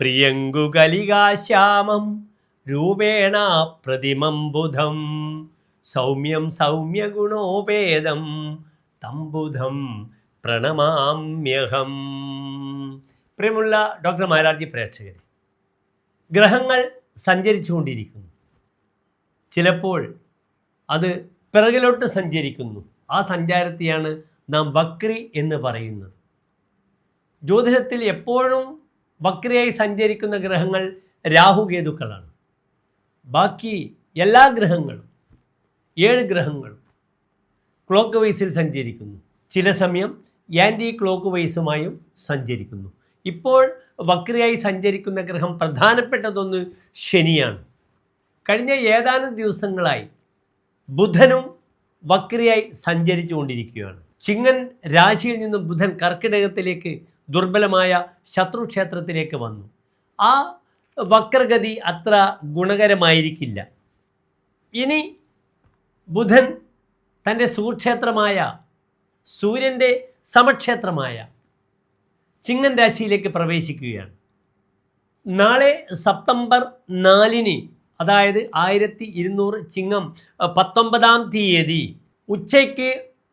പ്രിയങ്കുകലികാശ്യാമം രൂപേണ പ്രതിമം ബുധം സൗമ്യം സൗമ്യഗുണോപേദം തംബുധം പ്രണമാമ്യഹം. പ്രിയമുള്ള ഡോക്ടർ മാരാർജി പ്രേക്ഷകർ ഗ്രഹങ്ങൾ സഞ്ചരിച്ചുകൊണ്ടിരിക്കുന്നു. ചിലപ്പോൾ അത് പിറകിലോട്ട് സഞ്ചരിക്കുന്നു. ആ സഞ്ചാരത്തെയാണ് നാം വക്രി എന്ന് പറയുന്നത്. ജ്യോതിഷത്തിൽ എപ്പോഴും വക്രിയായി സഞ്ചരിക്കുന്ന ഗ്രഹങ്ങൾ രാഹുകേതുക്കളാണ്. ബാക്കി എല്ലാ ഗ്രഹങ്ങളും ഏഴ് ഗ്രഹങ്ങളും ക്ലോക്ക് വൈസിൽ സഞ്ചരിക്കുന്നു. ചില സമയം ആന്റി ക്ലോക്ക് വൈസുമായും സഞ്ചരിക്കുന്നു. ഇപ്പോൾ വക്രിയായി സഞ്ചരിക്കുന്ന ഗ്രഹം പ്രധാനപ്പെട്ടതൊന്ന് ശനിയാണ്. കഴിഞ്ഞ ഏതാനും ദിവസങ്ങളായി ബുധനും വക്രിയായി സഞ്ചരിച്ചു കൊണ്ടിരിക്കുകയാണ് ചിങ്ങൻ രാശിയിൽ നിന്നും ബുധൻ കർക്കിടകത്തിലേക്ക് ദുർബലമായ ശത്രുക്ഷേത്രത്തിലേക്ക് വന്നു. ആ വക്രഗതി അത്ര ഗുണകരമായിരിക്കില്ല. ഇനി ബുധൻ തന്റെ സുക്ഷേത്രമായ സൂര്യന്റെ സമക്ഷേത്രമായ ചിങ്ങൻ രാശിയിലേക്ക് പ്രവേശിക്കുകയാണ്. നാളെ സെപ്റ്റംബർ നാലിന് അതായത് ആയിരത്തി ഇരുന്നൂറ് ചിങ്ങം പത്തൊമ്പതാം തീയതി ഉച്ചയ്ക്ക്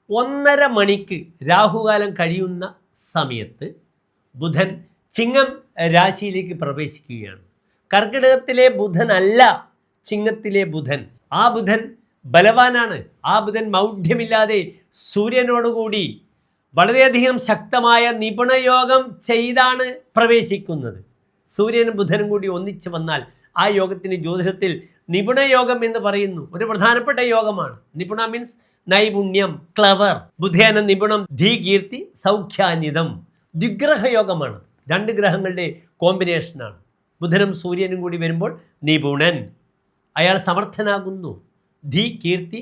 ഒന്നര മണിക്ക് രാഹുകാലം കഴിയുന്ന സമയത്ത് ബുധൻ ചിങ്ങം രാശിയിലേക്ക് പ്രവേശിക്കുകയാണ്. കർക്കിടകത്തിലെ ബുധനല്ല ചിങ്ങത്തിലെ ബുധൻ. ആ ബുധൻ ബലവാനാണ്. ആ ബുധൻ മൗഢ്യമില്ലാതെ സൂര്യനോടുകൂടി വളരെയധികം ശക്തമായ നിപുണയോഗം ചെയ്താണ് പ്രവേശിക്കുന്നത്. സൂര്യനും ബുധനും കൂടി ഒന്നിച്ചു വന്നാൽ ആ യോഗത്തിന് ജ്യോതിഷത്തിൽ നിപുണയോഗം എന്ന് പറയുന്നു. ഒരു പ്രധാനപ്പെട്ട യോഗമാണ്. നിപുണ മീൻസ് നൈപുണ്യം ക്ലവർ ബുധേന നിപുണം ധീകീർത്തി സൗഖ്യാനിതം ദ്വിഗ്രഹ യോഗമാണ് രണ്ട് ഗ്രഹങ്ങളുടെ കോമ്പിനേഷനാണ് ബുധനും സൂര്യനും കൂടി വരുമ്പോൾ നിപുണൻ. അയാൾ സമർത്ഥനാകുന്നു. ധീ കീർത്തി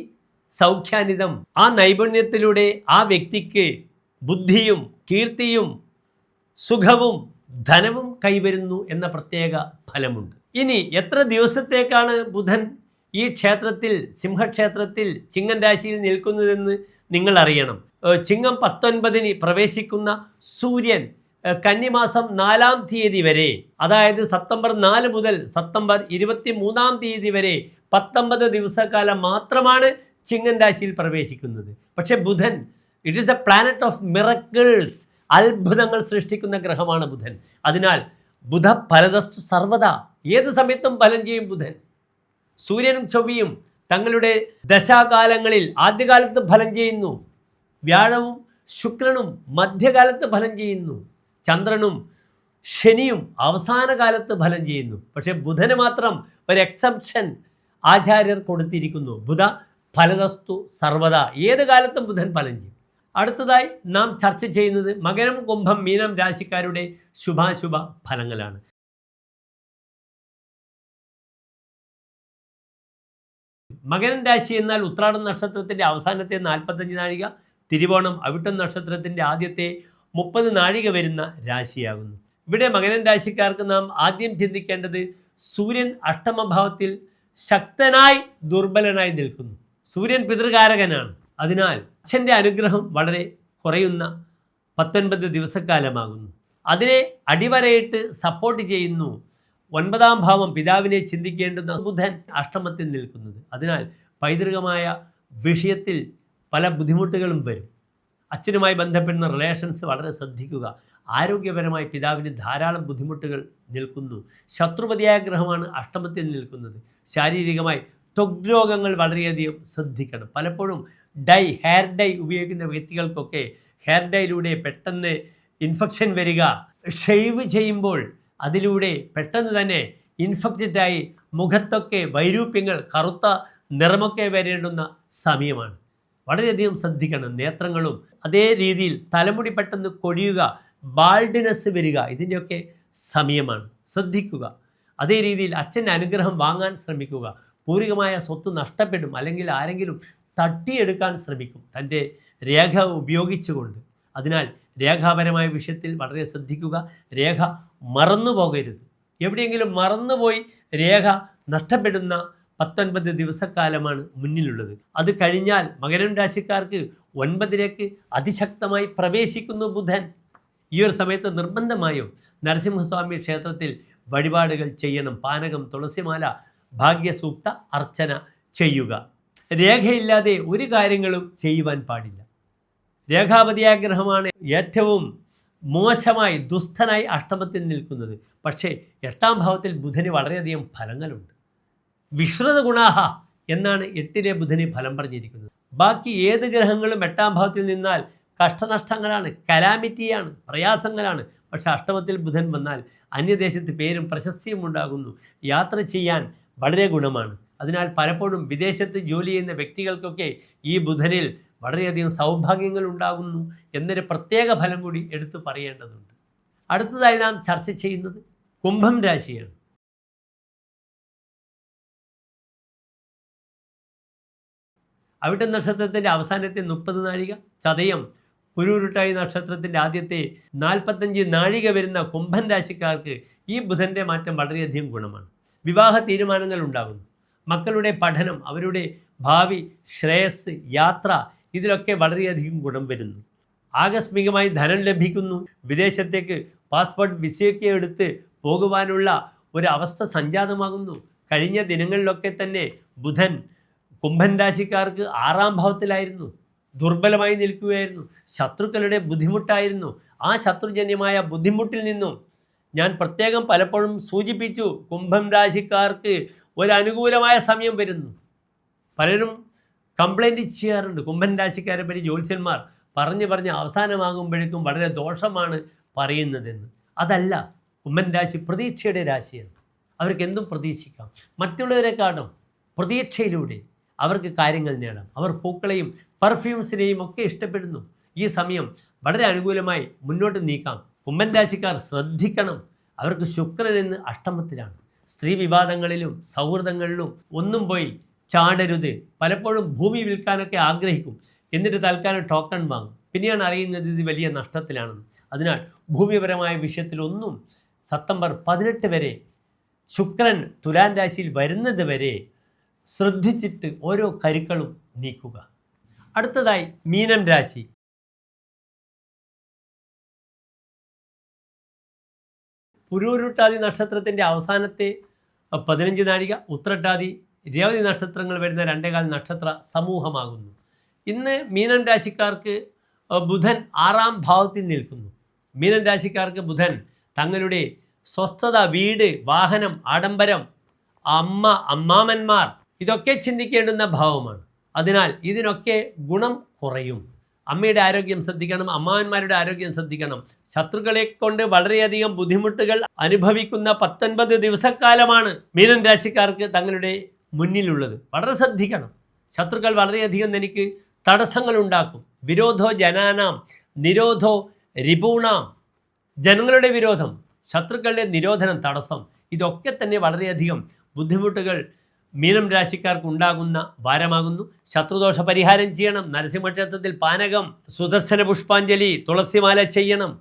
സൗഖ്യാനിതം. ആ നൈപുണ്യത്തിലൂടെ ആ വ്യക്തിക്ക് ബുദ്ധിയും കീർത്തിയും സുഖവും ധനവും കൈവരുന്നു എന്ന പ്രത്യേക ഫലമുണ്ട്. ഇനി എത്ര ദിവസത്തേക്കാണ് ബുധൻ ഈ ക്ഷേത്രത്തിൽ സിംഹക്ഷേത്രത്തിൽ ചിങ്ങൻ രാശിയിൽ നിൽക്കുന്നതെന്ന് നിങ്ങൾ അറിയണം. ചിങ്ങം പത്തൊൻപതിന് പ്രവേശിക്കുന്ന സൂര്യൻ കന്നിമാസം നാലാം തീയതി വരെ അതായത് സെപ്റ്റംബർ നാല് മുതൽ സെപ്റ്റംബർ ഇരുപത്തി മൂന്നാം തീയതി വരെ പത്തൊമ്പത് ദിവസക്കാലം മാത്രമാണ് ചിങ്ങൻ രാശിയിൽ പ്രവേശിക്കുന്നത്. പക്ഷേ ബുധൻ it is a planet of miracles അത്ഭുതങ്ങൾ സൃഷ്ടിക്കുന്ന ഗ്രഹമാണ് ബുധൻ. അതിനാൽ ബുധ ഫലതസ്തു സർവത ഏത് സമയത്തും ഫലം ചെയ്യും ബുധൻ. സൂര്യനും ചൊവ്വയും തങ്ങളുടെ ദശാകാലങ്ങളിൽ ആദ്യകാലത്ത് ഫലം ചെയ്യുന്നു. വ്യാഴവും ശുക്രനും മധ്യകാലത്ത് ഫലം ചെയ്യുന്നു. ചന്ദ്രനും ശനിയും അവസാന കാലത്ത് ഫലം ചെയ്യുന്നു. പക്ഷേ ബുധന് മാത്രം ഒരു എക്സെപ്ഷൻ ആചാര്യർ കൊടുത്തിരിക്കുന്നു. ബുധ ഫലതസ്തു സർവത ഏത് കാലത്തും ബുധൻ ഫലം ചെയ്യും. അടുത്തതായി നാം ചർച്ച ചെയ്യുന്നത് മകരം കുംഭം മീനം രാശിക്കാരുടെ ശുഭാശുഭ ഫലങ്ങളാണ്. മകരൻ രാശി എന്നാൽ ഉത്രാടം നക്ഷത്രത്തിന്റെ അവസാനത്തെ നാൽപ്പത്തഞ്ച് നാഴിക തിരുവോണം അവിട്ടം നക്ഷത്രത്തിന്റെ ആദ്യത്തെ മുപ്പത് നാഴിക വരുന്ന രാശിയാകുന്നു. ഇവിടെ മകനൻ രാശിക്കാർക്ക് നാം ആദ്യം ചിന്തിക്കേണ്ടത് സൂര്യൻ അഷ്ടമഭാവത്തിൽ ശക്തനായി ദുർബലനായി നിൽക്കുന്നു. സൂര്യൻ പിതൃകാരകനാണ്. അതിനാൽ അച്ഛന്റെ അനുഗ്രഹം വളരെ കുറയുന്ന പത്തൊൻപത് ദിവസക്കാലമാകുന്നു. അതിനെ അടിവരയിട്ട് സപ്പോർട്ട് ചെയ്യുന്നു. ഒൻപതാം ഭാവം പിതാവിനെ ചിന്തിക്കേണ്ടുന്ന ബുധൻ അഷ്ടമത്തിൽ നിൽക്കുന്നത്. അതിനാൽ പൈതൃകമായ വിഷയത്തിൽ പല ബുദ്ധിമുട്ടുകളും വരും. അച്ഛനുമായി ബന്ധപ്പെടുന്ന റിലേഷൻസ് വളരെ ശ്രദ്ധിക്കുക. ആരോഗ്യപരമായി പിതാവിന് ധാരാളം ബുദ്ധിമുട്ടുകൾ നിൽക്കുന്നു. ശത്രുപതിയായ ഗ്രഹമാണ് അഷ്ടമത്തിൽ നിൽക്കുന്നത്. ശാരീരികമായി ത്വഗ് രോഗങ്ങൾ വളരെയധികം ശ്രദ്ധിക്കണം. പലപ്പോഴും ഡൈ ഹെയർ ഡൈ ഉപയോഗിക്കുന്ന വ്യക്തികൾക്കൊക്കെ ഹെയർ ഡൈയിലൂടെ പെട്ടെന്ന് ഇൻഫെക്ഷൻ വരിക. ഷെയ്വ് ചെയ്യുമ്പോൾ അതിലൂടെ പെട്ടെന്ന് തന്നെ ഇൻഫെക്റ്റഡായി മുഖത്തൊക്കെ വൈരൂപ്യങ്ങൾ കറുത്ത നിറമൊക്കെ വരേണ്ടുന്ന സമയമാണ്. വളരെയധികം ശ്രദ്ധിക്കണം. നേത്രങ്ങളും അതേ രീതിയിൽ തലമുടി പെട്ടെന്ന് കൊഴിയുക ബാൾഡിനെസ് വരിക ഇതിന്റെയൊക്കെ സമയമാണ്. ശ്രദ്ധിക്കുക. അതേ രീതിയിൽ അച്ഛന്റെ അനുഗ്രഹം വാങ്ങാൻ ശ്രമിക്കുക. പൂർവികമായ സ്വത്ത് നഷ്ടപ്പെടും. അല്ലെങ്കിൽ ആരെങ്കിലും തട്ടിയെടുക്കാൻ ശ്രമിക്കും. തന്റെ രേഖ ഉപയോഗിച്ചുകൊണ്ട്. അതിനാൽ രേഖാപരമായ വിഷയത്തിൽ വളരെ ശ്രദ്ധിക്കുക. രേഖ മറന്നു പോകരുത് എവിടെയെങ്കിലും മറന്നുപോയി രേഖ നഷ്ടപ്പെടുന്ന പത്തൊൻപത് ദിവസക്കാലമാണ് മുന്നിലുള്ളത്. അത് കഴിഞ്ഞാൽ മകരം രാശിക്കാർക്ക് ഒൻപതിലേക്ക് അതിശക്തമായി പ്രവേശിക്കുന്നു ബുധൻ. ഈ ഒരു സമയത്ത് നിർബന്ധമായും നരസിംഹസ്വാമി ക്ഷേത്രത്തിൽ വഴിപാടുകൾ ചെയ്യണം. പാനകം തുളസിമാല ഭാഗ്യസൂക്ത അർച്ചന ചെയ്യുക. രേഖയില്ലാതെ ഒരു കാര്യങ്ങളും ചെയ്യുവാൻ പാടില്ല. രേഖാപതിയാഗ്രഹമാണ് ഏറ്റവും മോശമായി ദുസ്ഥനായി അഷ്ടമത്തിൽ നിൽക്കുന്നത്. പക്ഷേ എട്ടാം ഭാവത്തിൽ ബുധന് വളരെയധികം ഫലങ്ങളുണ്ട്. വിശ്രുത ഗുണാഹ എന്നാണ് എട്ടിലെ ബുധന് ഫലം പറഞ്ഞിരിക്കുന്നത്. ബാക്കി ഏത് ഗ്രഹങ്ങളും എട്ടാം ഭാവത്തിൽ നിന്നാൽ കഷ്ടനഷ്ടങ്ങളാണ് കലാമിറ്റിയാണ് പ്രയാസങ്ങളാണ്. പക്ഷെ അഷ്ടമത്തിൽ ബുധൻ വന്നാൽ അന്യദേശത്ത് പേരും പ്രശസ്തിയും ഉണ്ടാകുന്നു. യാത്ര ചെയ്യാൻ വളരെ ഗുണമാണ്. അതിനാൽ പലപ്പോഴും വിദേശത്ത് ജോലി ചെയ്യുന്ന വ്യക്തികൾക്കൊക്കെ ഈ ബുധനിൽ വളരെയധികം സൗഭാഗ്യങ്ങൾ ഉണ്ടാകുന്നു എന്നൊരു പ്രത്യേക ഫലം കൂടി എടുത്തു പറയേണ്ടതുണ്ട്. അടുത്തതായി നാം ചർച്ച ചെയ്യുന്നത് കുംഭം രാശിയാണ്. അവിട്ട നക്ഷത്രത്തിന്റെ അവസാനത്തെ മുപ്പത് നാഴിക ചതയം പുരുരുട്ടായി നക്ഷത്രത്തിന്റെ ആദ്യത്തെ നാൽപ്പത്തഞ്ച് നാഴിക വരുന്ന കുംഭൻ രാശിക്കാർക്ക് ഈ ബുധന്റെ മാറ്റം വളരെയധികം ഗുണമാണ്. വിവാഹ തീരുമാനങ്ങൾ ഉണ്ടാകുന്നു. മക്കളുടെ പഠനം അവരുടെ ഭാവി ശ്രേയസ് യാത്ര ഇതിലൊക്കെ വളരെയധികം ഗുണം വരുന്നു. ആകസ്മികമായി ധനം ലഭിക്കുന്നു. വിദേശത്തേക്ക് പാസ്പോർട്ട് വിസയൊക്കെ എടുത്ത് പോകുവാനുള്ള ഒരു അവസ്ഥ സംജാതമാകുന്നു. കഴിഞ്ഞ ദിനങ്ങളിലൊക്കെ തന്നെ ബുധൻ കുംഭൻ രാശിക്കാർക്ക് ആറാം ഭാവത്തിലായിരുന്നു. ദുർബലമായി നിൽക്കുകയായിരുന്നു. ശത്രുക്കളുടെ ബുദ്ധിമുട്ടായിരുന്നു. ആ ശത്രുജന്യമായ ബുദ്ധിമുട്ടിൽ നിന്നും ഞാൻ പ്രത്യേകം പലപ്പോഴും സൂചിപ്പിച്ചു കുംഭം രാശിക്കാർക്ക് ഒരു അനുകൂലമായ സമയം വരുന്നു. പലരും കംപ്ലൈന്റ് ചെയ്യാറുണ്ട്. കുംഭൻ രാശിക്കാരെ പറ്റി ജ്യോത്സ്യന്മാർ പറഞ്ഞു പറഞ്ഞ് അവസാനമാകുമ്പോഴേക്കും വളരെ ദോഷമാണ് പറയുന്നതെന്ന്. അതല്ല കുംഭൻ രാശി പ്രതീക്ഷയുടെ രാശിയാണ്. അവർക്ക് എന്തും പ്രതീക്ഷിക്കാം. മറ്റുള്ളവരെക്കാളും പ്രതീക്ഷയിലൂടെ. അവർക്ക് കാര്യങ്ങൾ നേടാം. അവർ പൂക്കളെയും പെർഫ്യൂംസിനെയും ഒക്കെ ഇഷ്ടപ്പെടുന്നു. ഈ സമയം വളരെ അനുകൂലമായി മുന്നോട്ട് നീക്കാം. കുമ്മൻ രാശിക്കാർ ശ്രദ്ധിക്കണം. അവർക്ക് ശുക്രൻ എന്ന് അഷ്ടമത്തിലാണ്. സ്ത്രീ വിവാദങ്ങളിലും സൗഹൃദങ്ങളിലും ഒന്നും പോയി ചാടരുത്. പലപ്പോഴും ഭൂമി വിൽക്കാനൊക്കെ ആഗ്രഹിക്കും. എന്നിട്ട് തൽക്കാലം ടോക്കൺ വാങ്ങും. പിന്നെയാണ് അറിയുന്നത് ഇത് വലിയ നഷ്ടത്തിലാണെന്ന്. അതിനാൽ ഭൂമിപരമായ വിഷയത്തിലൊന്നും സെപ്റ്റംബർ പതിനെട്ട് വരെ ശുക്രൻ തുലാൻ രാശിയിൽ വരുന്നത് വരെ ശ്രദ്ധിച്ചിട്ട് ഓരോ കരുക്കളും നീക്കുക. അടുത്തതായി മീനം രാശി. പുരൂരുട്ടാതി നക്ഷത്രത്തിന്റെ അവസാനത്തെ പതിനഞ്ച് നാഴിക ഉത്രട്ടാതി രേവതി നക്ഷത്രങ്ങൾ വരുന്ന രണ്ടേകാൽ നക്ഷത്ര സമൂഹമാകുന്നു. ഇന്ന് മീനം രാശിക്കാർക്ക് ബുധൻ ആറാം ഭാവത്തിൽ നിൽക്കുന്നു. മീനം രാശിക്കാർക്ക് ബുധൻ തങ്ങളുടെ സ്വസ്ഥത വീട് വാഹനം ആഡംബരം അമ്മ അമ്മാമന്മാർ ഇതൊക്കെ ചിന്തിക്കേണ്ടുന്ന ഭാവമാണ്. അതിനാൽ ഇതിനൊക്കെ ഗുണം കുറയും. അമ്മയുടെ ആരോഗ്യം ശ്രദ്ധിക്കണം അമ്മാവന്മാരുടെ ആരോഗ്യം ശ്രദ്ധിക്കണം. ശത്രുക്കളെ കൊണ്ട് വളരെയധികം ബുദ്ധിമുട്ടുകൾ അനുഭവിക്കുന്ന പത്തൊൻപത് ദിവസക്കാലമാണ് മീനൻ രാശിക്കാർക്ക് തങ്ങളുടെ മുന്നിലുള്ളത്. വളരെ ശ്രദ്ധിക്കണം. ശത്രുക്കൾ വളരെയധികം എനിക്ക് തടസ്സങ്ങൾ ഉണ്ടാക്കും. വിരോധോ ജനാനാം നിരോധോ രിപൂണാം. ജനങ്ങളുടെ വിരോധം ശത്രുക്കളുടെ നിരോധനം തടസ്സം ഇതൊക്കെ തന്നെ വളരെയധികം ബുദ്ധിമുട്ടുകൾ മീനം രാശിക്കാർക്ക് ഉണ്ടാകുന്ന വാരമാകുന്നു ശത്രുദോഷ പരിഹാരം ചെയ്യണം. നരസിംഹക്ഷേത്രത്തിൽ പാനകം സുദർശന പുഷ്പാഞ്ജലി തുളസിമാല ചെയ്യണം.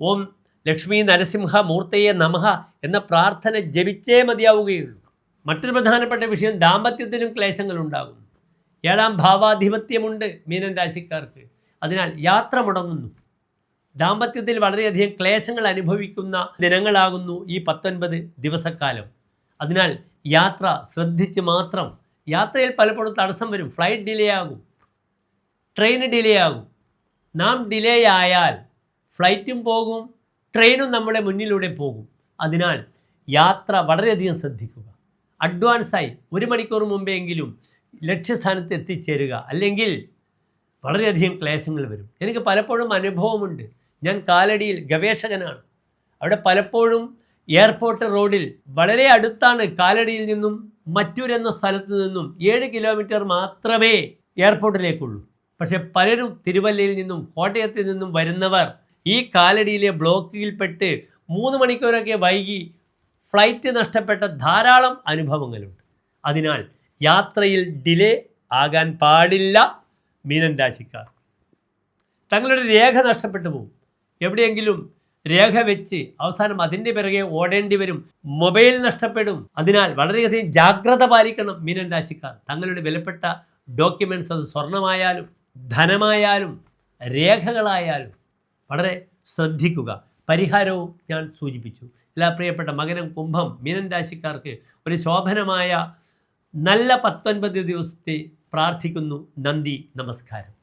ഓം ലക്ഷ്മി നരസിംഹ മൂർത്തയെ നമഹ എന്ന പ്രാർത്ഥന ജപിച്ചേ മതിയാവുകയുള്ളൂ. മറ്റൊരു പ്രധാനപ്പെട്ട വിഷയം ദാമ്പത്യത്തിലും ക്ലേശങ്ങൾ ഉണ്ടാകുന്നു. ഏഴാം ഭാവാധിപത്യമുണ്ട് മീനം രാശിക്കാർക്ക്. അതിനാൽ യാത്ര മുടങ്ങുന്നു. ദാമ്പത്യത്തിൽ വളരെയധികം ക്ലേശങ്ങൾ അനുഭവിക്കുന്ന ദിനങ്ങളാകുന്നു ഈ പത്തൊൻപത് ദിവസക്കാലം. അതിനാൽ യാത്ര ശ്രദ്ധിച്ച് മാത്രം. യാത്രയിൽ പലപ്പോഴും തടസ്സം വരും. ഫ്ലൈറ്റ് ഡിലേ ആകും. ട്രെയിൻ ഡിലേ ആകും. നാം ഡിലേ ആയാൽ ഫ്ലൈറ്റും പോകും ട്രെയിനും നമ്മുടെ മുന്നിലൂടെ പോകും. അതിനാൽ യാത്ര വളരെയധികം ശ്രദ്ധിക്കുക. അഡ്വാൻസായി ഒരു മണിക്കൂർ മുമ്പെങ്കിലും ലക്ഷ്യസ്ഥാനത്ത് എത്തിച്ചേരുക. അല്ലെങ്കിൽ വളരെയധികം ക്ലേശങ്ങൾ വരും. എനിക്ക് പലപ്പോഴും അനുഭവമുണ്ട്. ഞാൻ കാലടിയിൽ ഗവേഷകനാണ്. അവിടെ പലപ്പോഴും എയർപോർട്ട് റോഡിൽ വളരെ അടുത്താണ് കാലടിയിൽ നിന്നും മറ്റൂർ എന്ന സ്ഥലത്ത് നിന്നും ഏഴ് കിലോമീറ്റർ മാത്രമേ എയർപോർട്ടിലേക്കുള്ളൂ പക്ഷെ പലരും തിരുവല്ലയിൽ നിന്നും കോട്ടയത്തിൽ നിന്നും വരുന്നവർ ഈ കാലടിയിലെ ബ്ലോക്കിൽപ്പെട്ട് മൂന്ന് മണിക്കൂറൊക്കെ വൈകി ഫ്ലൈറ്റ് നഷ്ടപ്പെട്ട ധാരാളം അനുഭവങ്ങളുണ്ട്. അതിനാൽ യാത്രയിൽ ഡിലേ ആകാൻ പാടില്ല മീനൻ രാശിക്കാർ. തങ്ങളുടെ രേഖ നഷ്ടപ്പെട്ടു പോകും. എവിടെയെങ്കിലും രേഖ വെച്ച് അവസാനം അതിന്റെ പിറകെ ഓടേണ്ടി വരും. മൊബൈൽ നഷ്ടപ്പെടും. അതിനാൽ വളരെയധികം ജാഗ്രത പാലിക്കണം മീനൻ രാശിക്കാർ. തങ്ങളുടെ വിലപ്പെട്ട ഡോക്യുമെന്റ്സ് അത് സ്വർണമായാലും ധനമായാലും രേഖകളായാലും വളരെ ശ്രദ്ധിക്കുക. പരിഹാരവും ഞാൻ സൂചിപ്പിച്ചു. എല്ലാ പ്രിയപ്പെട്ട മകനം കുംഭം മീനൻ രാശിക്കാർക്ക് ഒരു ശോഭനമായ നല്ല പത്തൊൻപത് ദിവസത്തെ പ്രാർത്ഥിക്കുന്നു. നന്ദി നമസ്കാരം.